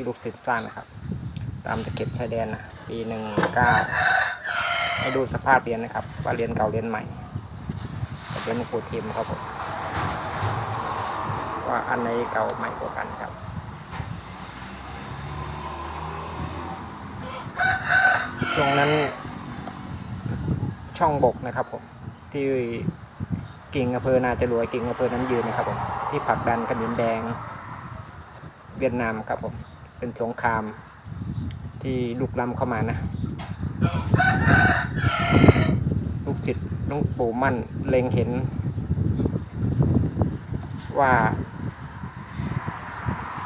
ที่ลูกศิษย์สร้างนะครับ ตามตะเข็บชายแดนนะปีหนึ่งเก้าให้ดูสภาพเรียญนะครับ ว่าเรียญเก่าเรียญใหม่เรียญหลวงปู่ทิมครับผมว่าอันไหนเก่าใหม่กว่ากันครับช่วงนั้นช่องบกนะครับผมที่กิ่งอำเภอนาจรวยกิ่งอำเภอน้ำยืนนะครับผมที่ผักดันกระมินแดง เวียดนามครับผม เป็นสงครามที่ลุกล้ำเข้ามานะ ลูกศิษย์ลุงปู่มั่นเล็งเห็น ว่า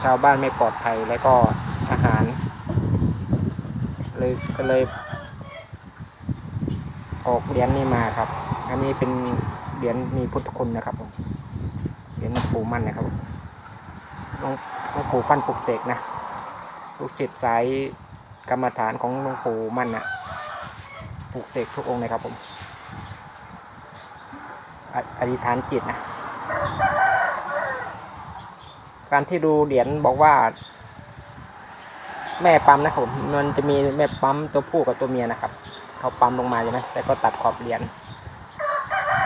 ชาวบ้านไม่ปลอดภัยแล้วก็ทหาร เลยก็เลย ออกเหรียญนี้มาครับ อันนี้เป็นเหรียญมีพุทธคุณนะครับผมเหรียญหลวงปู่มั่นนะครับผมหลวงหลวงปู่ฟันปลุกเสกนะ ลูกศิษย์สายกรรมฐานของหลวงปู่มั่นนะปลุกเสกทุกองค์เลยครับผมออธิษฐานจิตนะ การที่ดูเหรียญบอกว่า แม่ปั๊มนะครับผมมันจะมีแม่ปั๊มตัวผู้กับตัวเมียนะครับ เขาปั๊มลงมาใช่ไหมแต่ก็ตัดขอบเหรียญ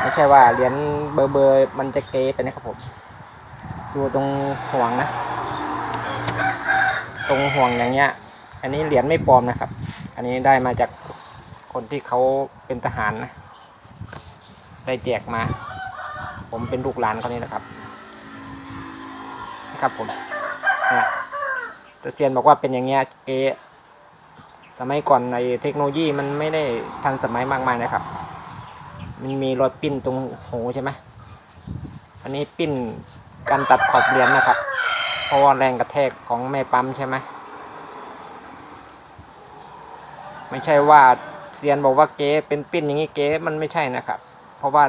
ไม่ใช่ว่าเหรียญเบอร์เบอร์มันจะเก๊ไปนะครับผม ดูตรงห่วงนะ ตรงห่วงอย่างเงี้ย อันนี้เหรียญไม่ปลอมนะครับ อันนี้ได้มาจากคนที่เขาเป็นทหารนะ ได้แจกมา ผมเป็นลูกหลานเขานี่นะครับ นะครับผมเนี่ยแตเซียนบอกว่าเป็นอย่างเงี้ยเกสมัยก่อนในเทคโนโลยีมันไม่ได้ทันสมัยมากมายนะครับ มันมีรอยปิ้นตรงหูใช่ไหมอันนี้ปิ้นการตัดขอบเหรียญนะครับ เพราะว่าแรงกระแทกของแม่ปั๊มใช่ไหมไม่ใช่ว่าเซียนบอกว่าเก๊เป็นปิ้นอย่างนี้เก๊มันไม่ใช่นะครับ เพราะว่า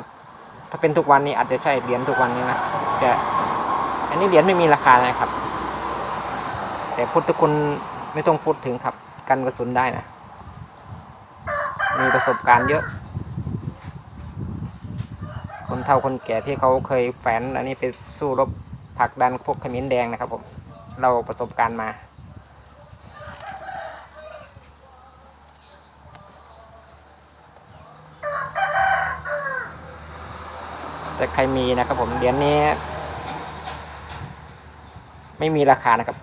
ถ้าเป็นทุกวันนี้อาจจะใช่เหรียญทุกวันนี้นะแต่อันนี้เหรียญไม่มีราคานะครับ แต่พุทธคุณไม่ต้องพูดถึงครับกันกระสุนได้นะ มีประสบการณ์เยอะ คนเฒ่าคนแก่ที่เขาเคยแฝนอันนี้ไปสู้รบ ผลักดันพวกขมิ้นแดงนะครับผมเราประสบการณ์มา แต่ใครมีนะครับผมเหรียญนี้ ไม่มีราคานะครับ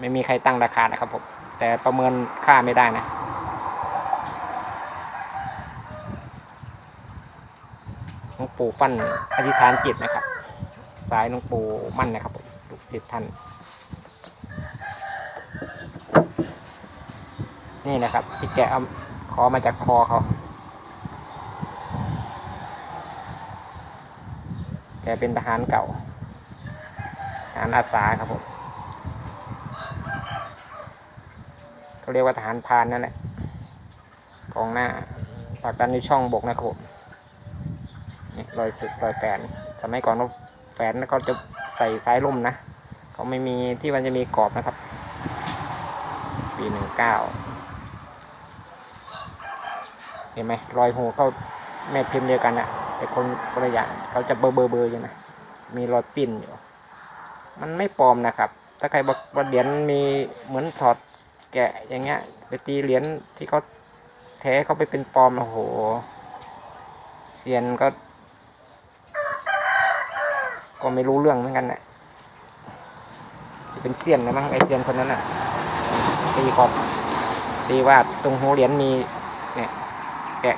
ไม่มีใครตั้งราคานะครับผมแต่ประเมินค่าไม่ได้นะหลวงปู่ฟันอธิษฐานจิตนะครับ สายหลวงปู่มั่นนะครับผมลูกศิษย์ท่าน นี่นะครับที่แกะเอาขอมาจากคอเขาแกเป็นทหารเก่าทหารอาสาครับผมเขาเรียกว่าทหารพานนั่นแหละกองหน้าผลักดันในช่องบกนะครับผมรอยสึกรอยแฝนสมัยก่อน เราแฝนเขาจะใส่สายล่มนะเขาไม่มีที่มันจะมีกรอบนะครับ ปีหนึ่งเก้าเห็นไหมรอยหูเขาแม่พิมพ์เดียวกันอะแต่คนคนละอย่างเขาจะเบอร์เบอร์เบอร์อยู่นะมีรอยปิ้นอยู่ มันไม่ปลอมนะครับ ถ้าใครบอกว่าเหรียญมีเหมือนถอดแกะอย่างเงี้ยไปตีเหรียญที่เขาแท้เขาไปเป็นปลอมโอ้โหเซียนก็ ก็ไม่รู้เรื่องเหมือนกันนะจะเป็นเซียนนะมั้งไอเซียนคนนั้นน่ะตีขอบตีว่าตรงหัวเหรียญมีเนี่ยแกะ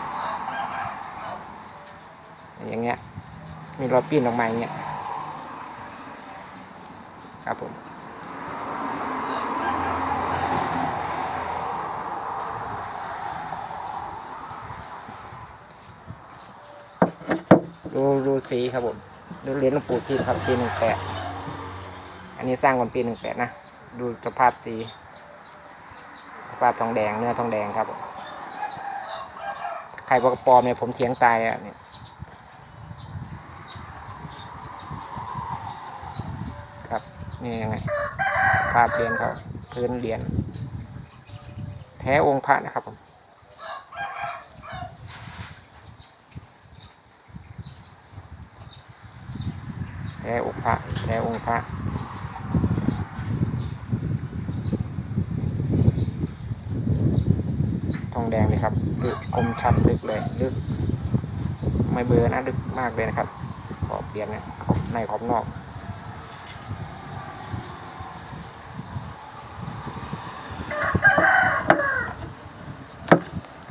อย่างเงี้ย มีรอยปิ้นออกมาอย่างเงี้ยครับผมดูดูสีครับผม ดูเหรียญหลวงปู่ทีครับปีหนึ่งแปดอันนี้สร้างวันปีหนึ่งแปดนะ ดูสภาพสีสภาพทองแดงเนื้อทองแดงครับ ใครบอกปลอมเนี่ยผมเถียงตายอะเนี่ยครับนี่ยังไงภาพเหรียญเขาพื้นเหรียญแท้องค์พระนะครับผม แพ้อกพระแพ้องค์พระทองแดงเลยครับลึกคมชัดลึกเลยลึก ไม่เบอร์นะลึกมากเลยนะครับ ขอบเปลี่ยนเนี่ยขอบในขอบนอก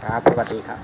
ครับสวัสดีครับ